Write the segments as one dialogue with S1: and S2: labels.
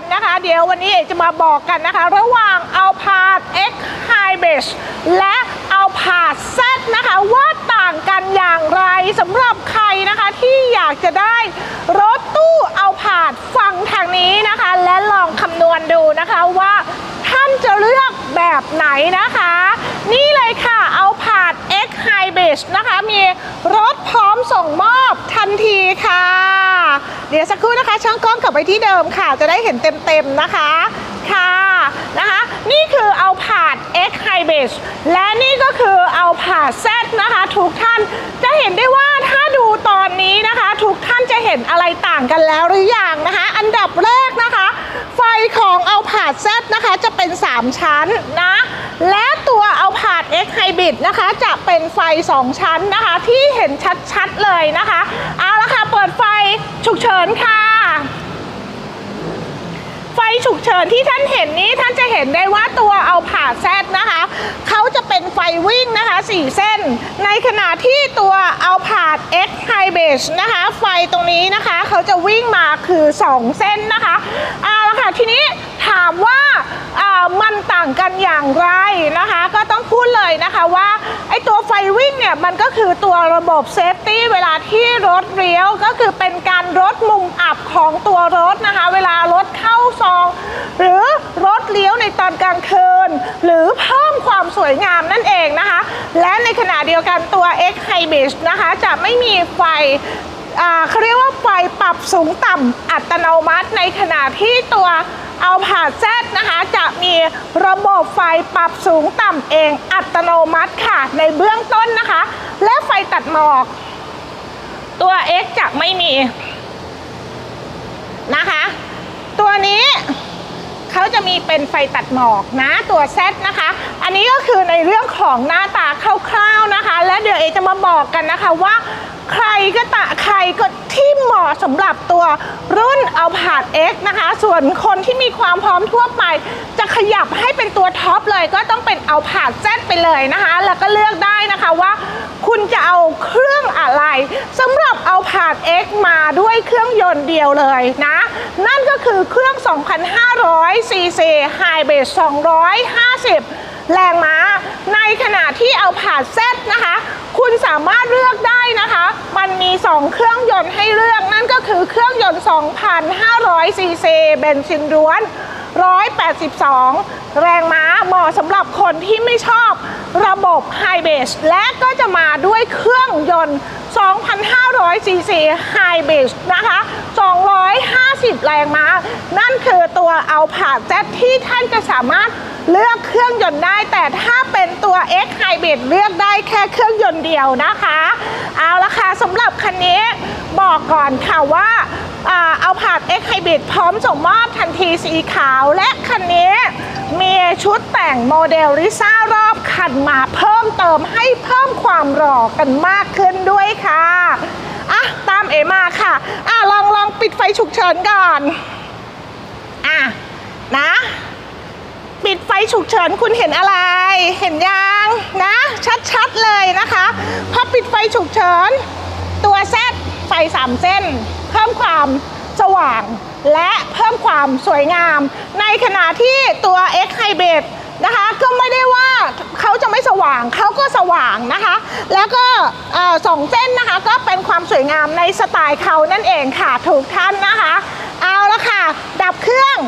S1: กันนะคะ เดี๋ยววันนี้เอกจะมาบอกกันนะคะ ระหว่างเอาพาด X Hybrid และเอาพาด Z นะคะว่าต่างกันอย่างไรสำหรับใครนะคะที่อยากจะได้รถตู้เอาผาดฟังทางนี้นะคะ และลองคำนวณดูนะคะว่าท่านจะเลือกแบบไหนนะคะ นี่เลยค่ะเอาผาด X Hybrid นะคะ มีรถพร้อมส่งมอบทันทีค่ะ เดี๋ยวสักครู่นะคะ ช่างกล้องกลับไปที่เดิมค่ะ จะได้เห็นเต็มๆนะคะค่ะนะคะ นี่คือเอาผาด X Hybrid และนี่ก็คือเอาผาด Z นะคะ ทุกท่านจะเห็นได้ว่าถ้าดูตอนนี้นะคะ ทุกท่านจะเห็นอะไรต่างกันแล้วหรือยังนะคะ อันดับแรกนะคะ ไฟของเอาผาด Z นะคะจะเป็น 3 ชั้นนะ และตัวเอาผาด X Hybrid นะคะ จะเป็นไฟ 2 ชั้นนะคะ ที่เห็นชัดๆเลยนะคะ เอาละค่ะ เปิดไฟฉุกเฉินค่ะ ไฟฉุกเฉินที่ท่านเห็นนี้ท่านจะเห็นได้ว่าตัวเอาผ่าแซดนะคะ เขาจะเป็นไฟวิ่งนะคะ 4 เส้น ในขณะที่ตัวเอาผาด X จนะคะ ไฟตรงนี้นะคะ เขาจะวิ่งมาคือ 2 เส้นนะคะเอาละค่ะทีนี้ ถามว่ามันต่างกันอย่างไรนะคะ ก็ต้องพูดเลยนะคะว่าไอตัวไฟวิ่งเนี่ยมันก็คือตัวระบบเซฟตี้เวลาที่รถเลี้ยว ก็คือเป็นการลดมุมอับของตัวรถนะคะ เวลารถเข้าซอง หรือรถเลี้ยวในตอนกลางคืน หรือเพิ่มความสวยงามนั่นเองนะคะ และในขณะเดียวกันตัว X Hybrid นะคะ จะไม่มีไฟ เขาเรียกว่าไฟปรับสูงต่ำอัตโนมัติในขณะที่ตัวเอาผ่าแซดนะคะ จะมีระบบไฟปรับสูงต่ำเองอัตโนมัติค่ะ ในเบื้องต้นนะคะ และไฟตัดหมอก ตัว X จะไม่มีนะคะ ตัวนี้ เขาจะมีเป็นไฟตัดหมอกนะตัวเซตนะคะ อันนี้ก็คือในเรื่องของหน้าตาคร่าวๆนะคะ และเดี๋ยวเอจะมาบอกกันนะคะว่าใครก็ตะใครก็ที่เหมาะสำหรับตัวรุ่นเอาผาด X นะคะ ส่วนคนที่มีความพร้อมทั่วไป จะขยับให้เป็นตัวท็อปเลยก็ต้องเป็นเอาผาด Z ไปเลยนะคะ แล้วก็เลือกได้นะคะว่า คุณจะเอาเครื่องอะไรสำหรับ เอาผาด X มาด้วยเครื่องยนต์เดียวเลยนะ นั่นก็คือเครื่อง 2,500 cc Hybrid 250 แรงม้า ในขณะที่เอาผาด Z นะคะ คุณสามารถเลือกได้นะคะ มันมี 2 เครื่องยนต์ให้เลือก นั่นก็คือเครื่องยนต์ 2,500 cc เบนซินล้วน 182 แรงม้าเหมาะสำหรับคนที่ไม่ชอบระบบไฮเบสและก็จะมาด้วยเครื่องยนต์ 2,500 ซีซีไฮเบสนะคะ 250 แรงม้า นั่นคือตัวเอาผาดแซที่ท่านจะสามารถเลือกเครื่องยนต์ได้ แต่ถ้าเป็นตัว X Hybrid เลือกได้แค่เครื่องยนต์เดียวนะคะ เอาละค่ะสำหรับคันนี้บอกก่อนค่ะว่า เอาผาด X Hybrid พร้อมส่งมอบทันทีสีขาวและคันนี้มีชุดแต่งโมเดลลิซ่ารอบคันมาเพิ่มเติมให้เพิ่มความหล่อกันมากขึ้นด้วยค่ะอะตามเอมาค่ะอะลองลองปิดไฟฉุกเฉินก่อนอะนะปิดไฟฉุกเฉินคุณเห็นอะไร เห็นยังนะ ชัดๆเลยนะคะพอปิดไฟฉุกเฉิน ตัวแซดไฟสามเส้น เพิ่มความสว่าง และเพิ่มความสวยงาม ในขณะที่ตัว X Hybrid นะคะก็ไม่ได้ว่าเขาจะไม่สว่างเขาก็สว่างนะคะ แล้วก็สองเส้นนะคะก็เป็นความสวยงามในสไตล์เขานั่นเองค่ะถูกท่านนะคะ เอาละค่ะ ดับเครื่อง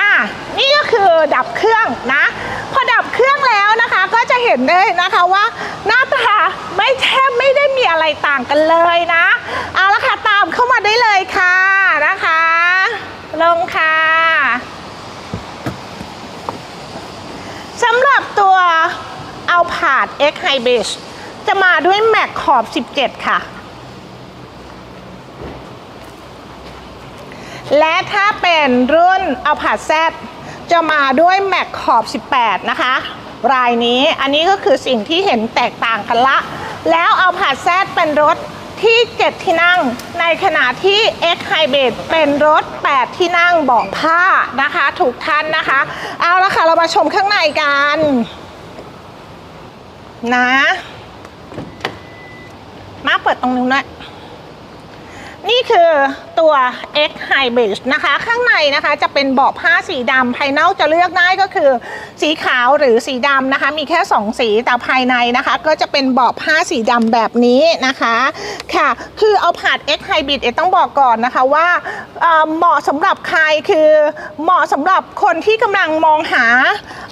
S1: อะนี่ก็คือดับเครื่องนะ พอดับเครื่องแล้วนะคะก็จะเห็นเลยนะคะว่าหน้าตาไม่แทบไม่ได้มีอะไรต่างกันเลยนะ เอาละค่ะตามเข้ามาได้เลยค่ะนะคะ ลงค่ะสำหรับตัวเอาผาด X Hybrid จะมาด้วยแม็กขอบ 17 ค่ะ และถ้าเป็นรุ่นเอาผาดแซ จะมาด้วยแม็กขอบ 18 นะคะ รายนี้อันนี้ก็คือสิ่งที่เห็นแตกต่างกันละ แล้วเอาผาดแซดเป็นรถที่ 7 ที่นั่ง ในขณะที่ X Hybrid เป็นรถ 8 ที่นั่งเบาะผ้านะคะ ถูกท่านนะคะ เอาละค่ะ เรามาชมข้างในกัน นะ มาเปิดตรงนู้นด้วย นี่คือตัว X Hybrid นะคะ ข้างในนะคะจะเป็นเบาะผ้าสีดำภายนอกจะเลือกได้ก็คือ สีขาวหรือสีดำนะคะ มีแค่ 2 สีแต่ภายในนะคะ ก็จะเป็นเบาะผ้าสีดำแบบนี้นะคะค่ะ คือเอาผาด X Hybrid เอต้องบอกก่อนนะคะว่าเอ่อเหมาะสำหรับใครคือเหมาะสำหรับคนที่กำลังมองหา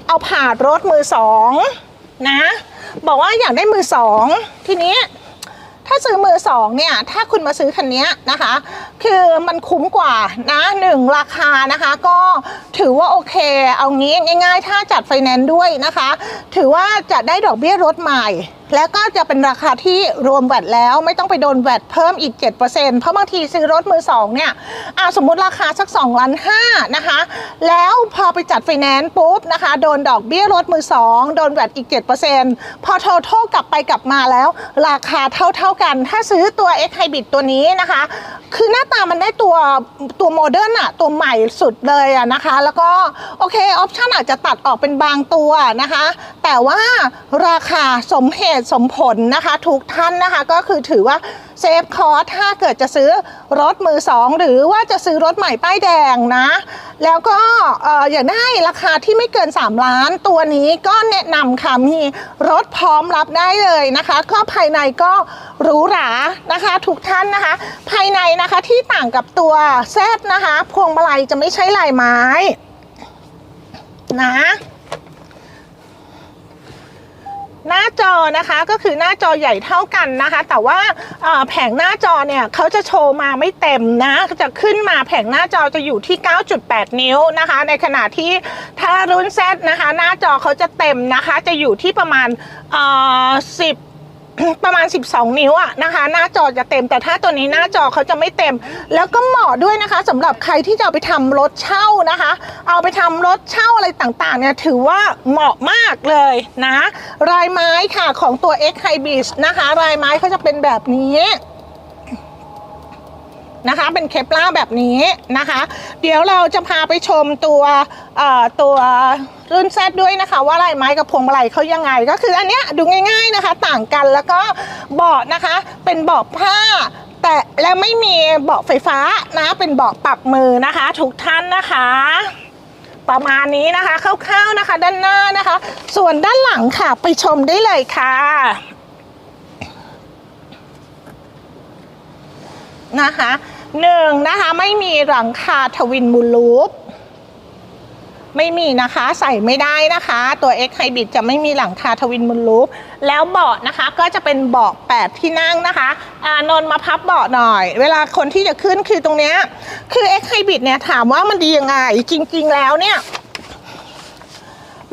S1: เอาผาดรถมือสองนะบอกว่าอยากได้มือสองทีนี้ ถ้าซื้อมือสองเนี่ยถ้าคุณมาซื้อคันนี้นะคะ คือมันคุ้มกว่านะหนึ่งราคานะคะ ก็ถือว่าโอเค เอางี้ง่าย ๆ ถ้าจัดไฟแนนซ์ด้วยนะคะ ถือว่าจะได้ดอกเบี้ยรถใหม่แล้วก็จะเป็นราคาที่รวมแวดแล้วไม่ต้องไปโดนแวดเพิ่มอีก 7%เพราะบางทีซื้อรถมือสองเนี่ยอ่าสมมุติราคาสัก2ล้านห้านะคะ แล้วพอไปจัดไฟแนนซ์ปุ๊บนะคะ โดนดอกเบี้ยรถมือสองโดนแวดอีก 7%พอทอทกลับไปกลับมาแล้ว ราคาเท่าเท่า ๆกัน ถ้าซื้อตัว X Hybrid ตัวนี้นะคะ คือหน้าตามันได้ตัวตัวโมเดิร์นอะตัวใหม่สุดเลยอะนะคะ แล้วก็โอเคออปชันอาจจะตัดออกเป็นบางตัวนะคะ แต่ว่าราคาสมเหตุสมผลนะคะ ทุกท่านนะคะก็คือถือว่าเซฟคอร์สถ้าเกิดจะซื้อรถมือสองหรือว่าจะซื้อรถใหม่ป้ายแดงนะ แล้วก็อ่ออยากได้ราคาที่ไม่เกิน 3 ล้าน ตัวนี้ก็แนะนำค่ะมีรถพร้อมรับได้เลยนะคะ ก็ภายในก็หรูหรานะคะ ทุกท่านนะคะ ภายในนะคะที่ต่างกับตัวแซดนะคะ พวงมาลัยจะไม่ใช่ลายไม้นะ หน้าจอนะคะก็คือหน้าจอใหญ่เท่ากันนะคะ แต่ว่าแผงหน้าจอเนี่ยเขาจะโชว์มาไม่เต็มนะจะขึ้นมาแผงหน้าจอจะอยู่ที่ 9.8 นิ้วนะคะ ในขณะที่ถ้ารุ่น Z นะคะ หน้าจอเขาจะเต็มนะคะ จะอยู่ที่ประมาณ10 ประมาณ 12 นิ้วอะนะคะ หน้าจอจะเต็มแต่ถ้าตัวนี้หน้าจอเขาจะไม่เต็ม แล้วก็เหมาะด้วยนะคะสำหรับใครที่จะเอาไปทำรถเช่านะคะ เอาไปทำรถเช่าอะไรต่างๆเนี่ยถือว่าเหมาะมากเลยนะ รายไม้ค่ะของตัว X Hybrid นะคะ รายไม้เขาจะเป็นแบบนี้ นะคะ เป็นเคปล่าแบบนี้นะคะ เดี๋ยวเราจะพาไปชมตัวตัวรุ่นแซดด้วยนะคะว่าลายไม้กับพวงมาลัยเขายังไง ก็คืออันเนี้ยดูง่ายๆนะคะ ต่างกันแล้วก็เบาะนะคะ เป็นเบาะผ้าแต่และไม่มีเบาะไฟฟ้านะ เป็นเบาะปรับมือนะคะทุกท่านนะคะ ประมาณนี้นะคะคร่าวๆนะคะ ด้านหน้านะคะ ส่วนด้านหลังค่ะไปชมได้เลยค่ะนะคะ หนึ่งนะคะไม่มีหลังคาทวินมูลลูปไม่มีนะคะใส่ไม่ได้นะคะ ตัว X Hybrid จะไม่มีหลังคาทวินมูลลูปแล้วเบาะนะคะก็จะเป็นเบาะ8 ที่นั่งนะคะอานนท์มาพับเบาะหน่อย เวลาคนที่จะขึ้นคือตรงเนี้ยคือ X Hybrid เนี่ยถามว่ามันดียังไง จริง ๆ แล้วเนี่ย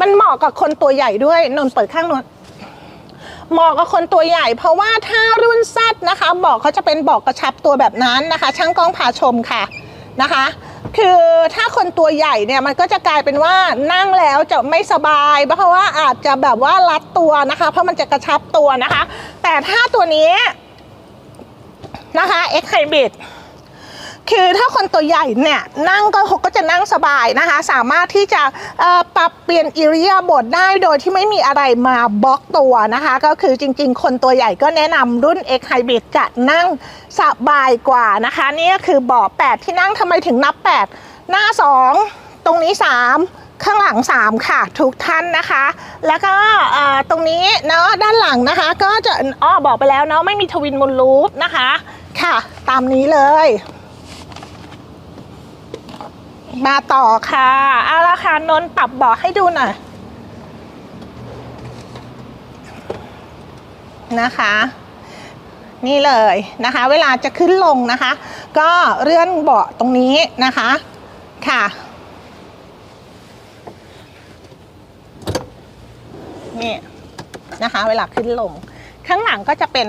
S1: มันเหมาะกับคนตัวใหญ่ด้วยนนท์เปิดข้างนน เหมาะกับคนตัวใหญ่ เพราะว่าถ้ารุ่นซัดนะคะบอกเขาจะเป็นบอกกระชับตัวแบบนั้นนะคะ ช่างกล้องพาชมค่ะนะคะ คือถ้าคนตัวใหญ่เนี่ยมันก็จะกลายเป็นว่านั่งแล้วจะไม่สบาย เพราะว่าอาจจะแบบว่ารัดตัวนะคะ เพราะมันจะกระชับตัวนะคะ แต่ถ้าตัวนี้นะคะ X Hybrid คือถ้าคนตัวใหญ่เนี่ยนั่งก็ก็จะนั่งสบายนะคะ สามารถที่จะปรับเปลี่ยนอิริยาบถได้โดยที่ไม่มีอะไรมาบล็อกตัวนะคะ ก็คือจริงๆ คนตัวใหญ่ก็แนะนำรุ่น X Hybrid จะนั่งสบายกว่านะคะ นี่ก็คือเบาะ8ที่นั่งทำไมถึงนับ 8 หน้า 2 ตรงนี้ 3ข้างหลัง 3 ค่ะ ทุกท่านนะคะ แล้วก็ตรงนี้เนาะด้านหลังนะคะ ก็จะอ้อบอกไปแล้วเนาะไม่มีทวินมูลลูปนะคะ ค่ะ ตามนี้เลย มาต่อค่ะเอาละค่ะนนปรับเบาะให้ดูหน่อยนะคะ นี่เลยนะคะ เวลาจะขึ้นลงนะคะ ก็เลื่อนเบาะตรงนี้นะคะค่ะนี่นะคะ เวลาขึ้นลง ข้างหลังก็จะเป็น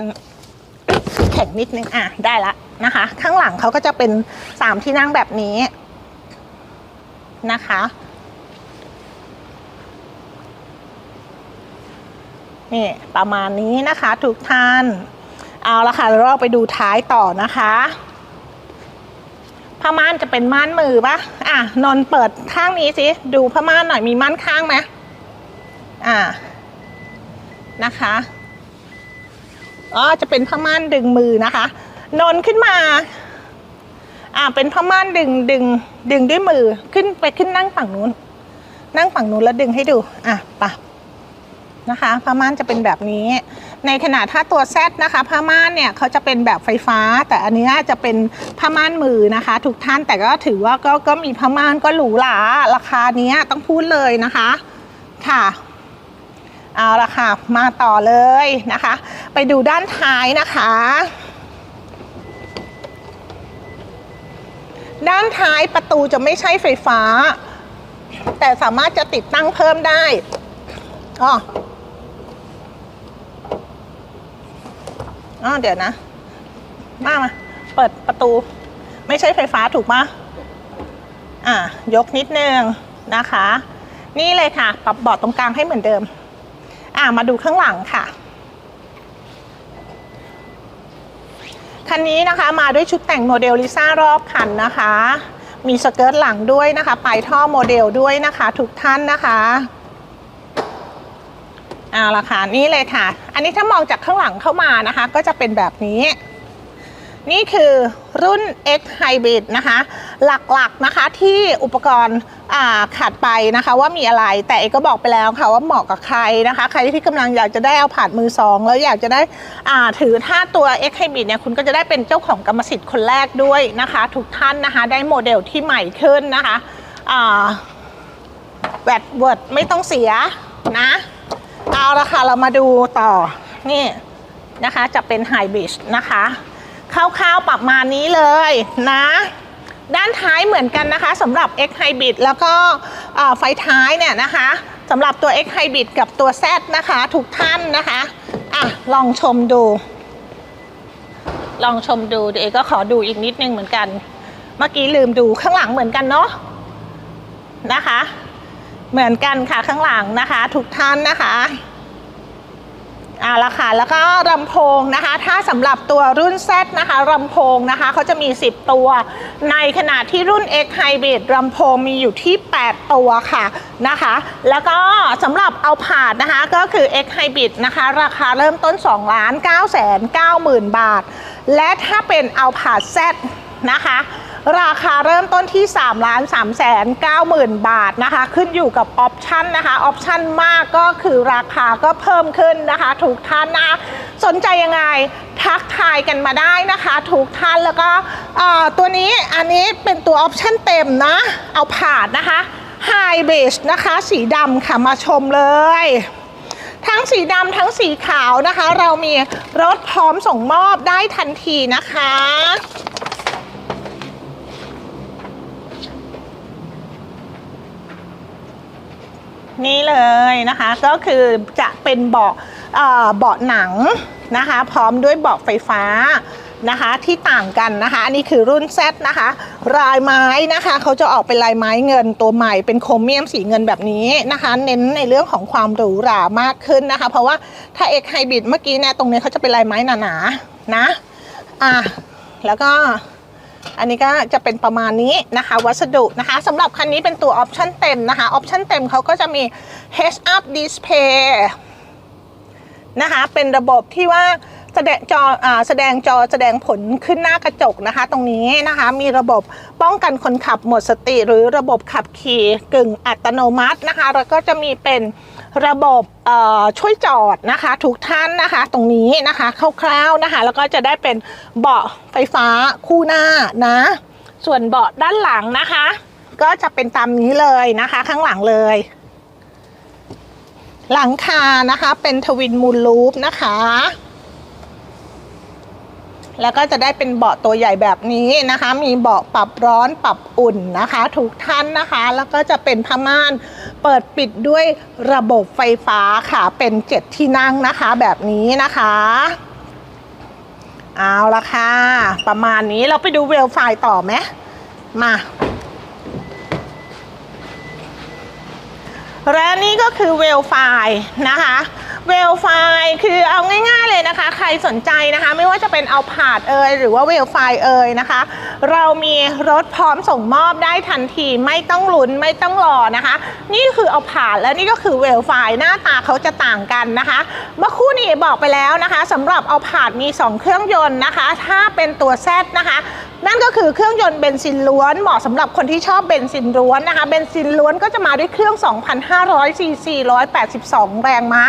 S1: แข็งนิดนึงอะได้ละนะคะ ข้างหลังเขาก็จะเป็นสามที่นั่งแบบนี้ นะคะ นี่ประมาณนี้นะคะทุกท่าน เอาละค่ะเราไปดูท้ายต่อนะคะผ้าม่านจะเป็นม่านมือปะอะนนเปิดข้างนี้สิ ดูผ้าม่านหน่อยมีม่านข้างไหมอ่า นะคะ อ๋อ จะเป็นผ้าม่านดึงมือนะคะ นนขึ้นมา อ่าเป็นผ้าม่านดึงดึงดึงด้วยมือขึ้นไปขึ้นนั่งฝั่งนู้น นั่งฝั่งนู้นแล้วดึงให้ดูอะปะนะคะผ้าม่านจะเป็นแบบนี้ ในขณะถ้าตัวแซดนะคะผ้าม่านเนี่ยเขาจะเป็นแบบไฟฟ้า แต่อันเนี้ยจะเป็นผ้าม่านมือนะคะ ทุกท่านแต่ก็ถือว่าก็ก็มีผ้าม่านก็หรูหราราคาเนี้ยต้องพูดเลยนะคะค่ะเอาละค่ะมาต่อเลยนะคะ ไปดูด้านท้ายนะคะ ด้านท้ายประตูจะไม่ใช่ไฟฟ้า แต่สามารถจะติดตั้งเพิ่มได้อ๋ออ๋อเดี๋ยวนะ มามา เปิดประตู ไม่ใช่ไฟฟ้าถูกปะอะ ยกนิดนึงนะคะ นี่เลยค่ะ ปรับเบาะตรงกลางให้เหมือนเดิม อะ มาดูข้างหลังค่ะ คันนี้นะคะมาด้วยชุดแต่งโมเดลลิซ่ารอบคันนะคะ มีสเกิร์ตหลังด้วยนะคะปลายท่อโมเดลด้วยนะคะทุกท่านนะคะเอาละค่ะนี่เลยค่ะ อันนี้ถ้ามองจากข้างหลังเข้ามานะคะ ก็จะเป็นแบบนี้ นี่คือรุ่น X Hybrid นะคะ หลักๆนะคะที่อุปกรณ์ขาดไปนะคะว่ามีอะไรแต่เอกก็บอกไปแล้วค่ะว่าเหมาะกับใครนะคะ ใครที่กำลังอยากจะได้เอาผ่านมือสองแล้วอยากจะได้ถือถ้าตัว X Hybrid เนี่ยคุณก็จะได้เป็นเจ้าของกรรมสิทธิ์คนแรกด้วยนะคะ ทุกท่านนะคะ ได้โมเดลที่ใหม่ขึ้นนะคะแวดเวิร์ดไม่ต้องเสียนะเอาละค่ะเรามาดูต่อนี่นะคะจะเป็นไฮบริดนะคะ คร่าวๆประมาณนี้เลยนะ ด้านท้ายเหมือนกันนะคะสำหรับ X Hybrid แล้วก็ไฟท้ายเนี่ยนะคะสำหรับตัว X Hybrid กับตัว Z นะคะทุกท่านนะคะอะลองชมดู ลองชมดูเดี๋ยวเอก็ขอดูอีกนิดนึงเหมือนกัน เมื่อกี้ลืมดูข้างหลังเหมือนกันเนาะนะคะ เหมือนกันค่ะข้างหลังนะคะ ทุกท่านนะคะ อ่าละค่ะแล้วก็ลำโพงนะคะ ถ้าสำหรับตัวรุ่น Z นะคะลำโพงนะคะเขาจะมี 10 ตัว ในขณะที่รุ่น X Hybrid ลำโพงมีอยู่ที่ 8 ตัวค่ะนะคะ แล้วก็สำหรับเอาผาดนะคะก็คือ X Hybrid นะคะ ราคาเริ่มต้น 2 ล้าน9แสน9หมื่นบาท และถ้าเป็นเอาผาด Z นะคะ ราคาเริ่มต้นที่3ล้าน3แสน9หมื่นบาทนะคะ ขึ้นอยู่กับออปชันนะคะออปชันมากก็คือราคาก็เพิ่มขึ้นนะคะ ถูกท่านนะสนใจยังไงทักทายกันมาได้นะคะ ถูกท่านแล้วก็เอ่อตัวนี้อันนี้เป็นตัวออปชันเต็มนะ เอาผ่านนะคะ High Beige นะคะ สีดำค่ะมาชมเลยทั้งสีดำทั้งสีขาวนะคะ เรามีรถพร้อมส่งมอบได้ทันทีนะคะ นี่เลยนะคะก็คือจะเป็นเบาะเบาะหนังนะคะ พร้อมด้วยเบาะไฟฟ้านะคะที่ต่างกันนะคะ อันนี้คือรุ่น Z นะคะ ลายไม้นะคะเขาจะออกเป็นลายไม้เงินตัวใหม่เป็นโครเมียมสีเงินแบบนี้นะคะ เน้นในเรื่องของความหรูหรามากขึ้นนะคะ เพราะว่าถ้า X Hybrid เมื่อกี้เนี่ยตรงนี้เขาจะเป็นลายไม้หนาๆนะอะแล้วก็ อันนี้ก็จะเป็นประมาณนี้นะคะ วัสดุนะคะสำหรับคันนี้เป็นตัวออปชั่นเต็มนะคะออปชั่นเต็มเขาก็จะมี head Up Display นะคะ เป็นระบบที่ว่าแสดงจออแสดงจอแสดงผลขึ้นหน้ากระจกนะคะ ตรงนี้นะคะมีระบบป้องกันคนขับหมดสติ หรือระบบขับขี่กึ่งอัตโนมัตินะคะ แล้วก็จะมีเป็น ระบบช่วยจอดนะคะ ทุกท่านนะคะ ตรงนี้นะคะคร่าวๆนะคะ แล้วก็จะได้เป็นเบาะไฟฟ้าคู่หน้านะ ส่วนเบาะด้านหลังนะคะ ก็จะเป็นตามนี้เลยนะคะ ข้างหลังเลย หลังคานะคะเป็นทวินมูลลูปนะคะ แล้วก็จะได้เป็นเบาะตัวใหญ่แบบนี้นะคะ มีเบาะปรับร้อนปรับอุ่นนะคะ ทุกท่านนะคะ แล้วก็จะเป็นผ้าม่าน เปิดปิดด้วยระบบไฟฟ้าค่ะ เป็นเจ็ดที่นั่งนะคะแบบนี้นะคะ เอาละค่ะ ประมาณนี้เราไปดูเวลไฟต่อไหมมาและนี่ก็คือเวลไฟนะคะ เวลไฟคือเอาง่ายๆเลยนะคะ ใครสนใจนะคะ ไม่ว่าจะเป็นเอาผาดเอยหรือว่าเวลไฟเอยนะคะ เรามีรถพร้อมส่งมอบได้ทันทีไม่ต้องลุ้นไม่ต้องรอนะคะ นี่คือเอาผาดและนี่ก็คือเวลไฟหน้าตาเขาจะต่างกันนะคะเมื่อคู่นี้บอกไปแล้วนะคะสำหรับเอาผาดมี 2 เครื่องยนต์นะคะ ถ้าเป็นตัว Z นะคะ นั่นก็คือเครื่องยนต์เบนซินล้วนเหมาะสำหรับคนที่ชอบเบนซินล้วนนะคะเบนซินล้วนก็จะมาด้วยเครื่อง 2,500ซีซี182 แรงม้า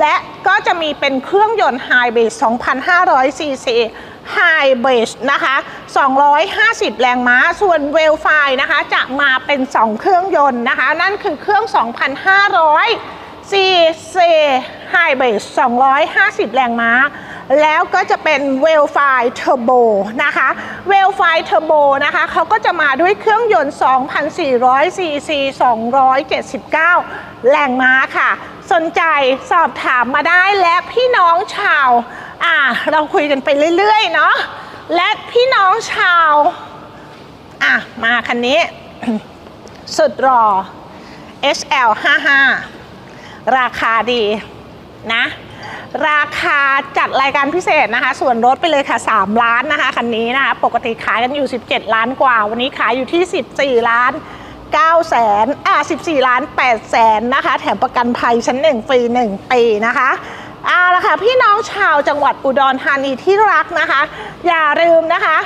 S1: และก็จะมีเป็นเครื่องยนต์ไฮบริด2,500ซีซีไฮเบริดนะคะ 250 แรงม้า ส่วนเวลไฟนะคะ จะมาเป็น 2 เครื่องยนต์นะคะ นั่นคือเครื่อง 2,500 CC Hybrid 250 แรงม้า แล้วก็จะเป็น w e l f i Turbo นะคะ w e l f i Turbo นะคะเขาก็จะมาด้วยเครื่องยนต์ 2,400 cc 279 แรงม้าค่ะ สนใจสอบถามมาได้และพี่น้องชาว อ่า เราคุยกันไปเรื่อยๆ เนาะและพี่น้องชาว อะ มาคันนี้ สุดรอ HL 55 ราคาดีนะ ราคาจัดรายการพิเศษนะคะ ส่วนลดไปเลยค่ะ 3 ล้านนะคะคันนี้นะคะ ปกติขายกันอยู่ 17 ล้านกว่า วันนี้ขายอยู่ที่ 14 ล้าน9แสนอ่า14 ล้าน8แสนนะคะ แถมประกันภัยชั้น 1 ฟรี 1 ปีนะคะเอาละค่ะ พี่น้องชาวจังหวัดอุดรธานีที่รักนะคะ อย่าลืมนะคะ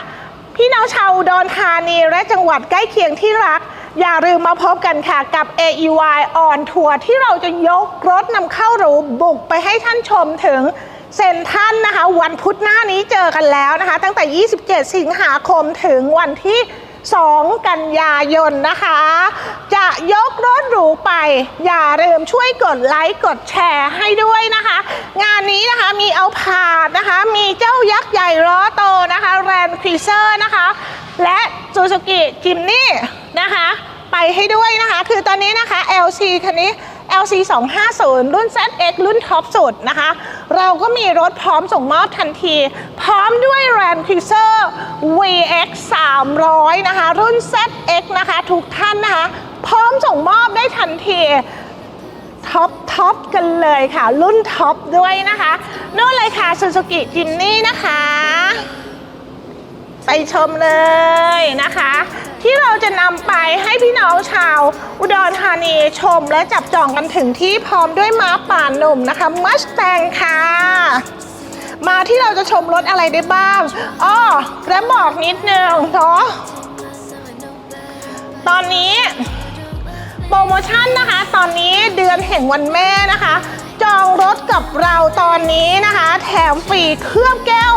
S1: พี่น้องชาวอุดรธานีและจังหวัดใกล้เคียงที่รัก อย่าลืมมาพบกันค่ะกับ AEY on Tour ที่เราจะยกรถนำเข้าหรูบุกไปให้ท่านชมถึงเซนท่านนะคะ วันพุธหน้านี้เจอกันแล้วนะคะ ตั้งแต่ 27 สิงหาคมถึงวันที่ 2 กันยายนนะคะ จะยกรถหรูไป อย่าลืมช่วยกดไลค์กดแชร์ให้ด้วยนะคะ งานนี้นะคะมีเอาพาดนะคะ มีเจ้ายักษ์ใหญ่ล้อโตนะคะแรนด์ครีเซอร์นะคะ และซูซูกิจิมนี่นะคะ ไปให้ด้วยนะคะ คือตอนนี้นะคะ LC คันนี้ LC 250 รุ่น ZX รุ่นท็อปสุดนะคะ เราก็มีรถพร้อมส่งมอบทันที พร้อมด้วย Land Cruiser VX 300 นะคะ รุ่น ZX นะคะ ทุกท่านนะคะ พร้อมส่งมอบได้ทันทีท็อปท็อปกันเลยค่ะ รุ่นท็อปด้วยนะคะนู่นเลยค่ะ Suzuki Jimny นะคะ ไปชมเลยนะคะ ที่เราจะนำไปให้พี่น้องชาวอุดรธานีชมและจับจองกันถึงที่พร้อมด้วยม้าป่าหนุ่มนะคะมัสแตงค่ะมาที่เราจะชมรถอะไรได้บ้างอ้อและบอกนิดนึงเนาะตอนนี้โปรโมชั่นนะคะ ตอนนี้เดือนแห่งวันแม่นะคะ จองรถกับเราตอนนี้นะคะ แถมฟรีเครื่องแก้ว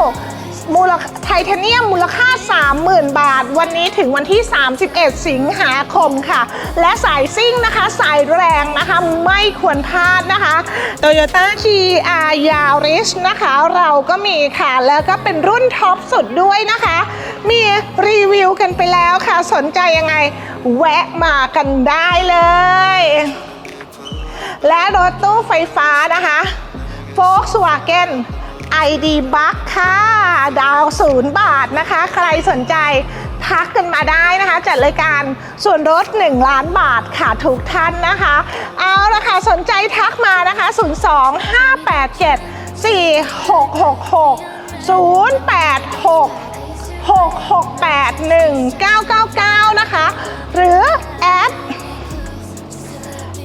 S1: มูลค่าไทเทเนียมมูลค่า 30,000 บาท วันนี้ถึงวันที่ 31 สิงหาคมค่ะ และสายซิ่งนะคะ สายแรงนะคะ ไม่ควรพลาดนะคะ Toyota GR Yaris นะคะ เราก็มีค่ะ แล้วก็เป็นรุ่นท็อปสุดด้วยนะคะ มีรีวิวกันไปแล้วค่ะ สนใจยังไง แวะมากันได้เลย และรถตู้ไฟฟ้านะคะ Volkswagen ID b u c ค่ะ ดาวศูนย์บาทนะคะ ใครสนใจทักกันมาได้นะคะ จัดรายการส่วนลด1 ล้านบาทค่ะทุกท่านนะคะ เอาละค่ะสนใจทักมานะคะ 02 587 4666 086 6681999 นะคะ หรือ at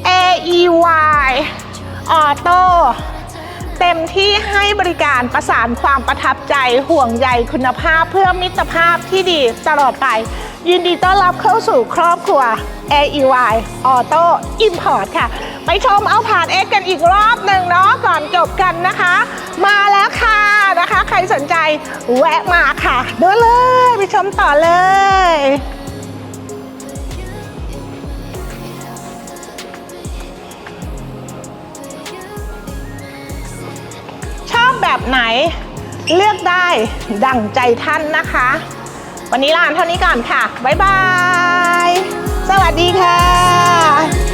S1: AEY Auto เต็มที่ให้บริการประสานความประทับใจห่วงใยคุณภาพเพื่อมิตรภาพที่ดีตลอดไป ยินดีต้อนรับเข้าสู่ครอบครัว AEY Auto Import ค่ะ ไปชมเอาผ่าน X กันอีกรอบหนึ่งเนาะก่อนจบกันนะคะ มาแล้วค่ะนะคะ ใครสนใจแวะมาค่ะดูเลย ไปชมต่อเลย แบบไหนเลือกได้ดั่งใจท่านนะคะ วันนี้ลาเท่านี้ก่อนค่ะ บ๊ายบาย สวัสดีค่ะ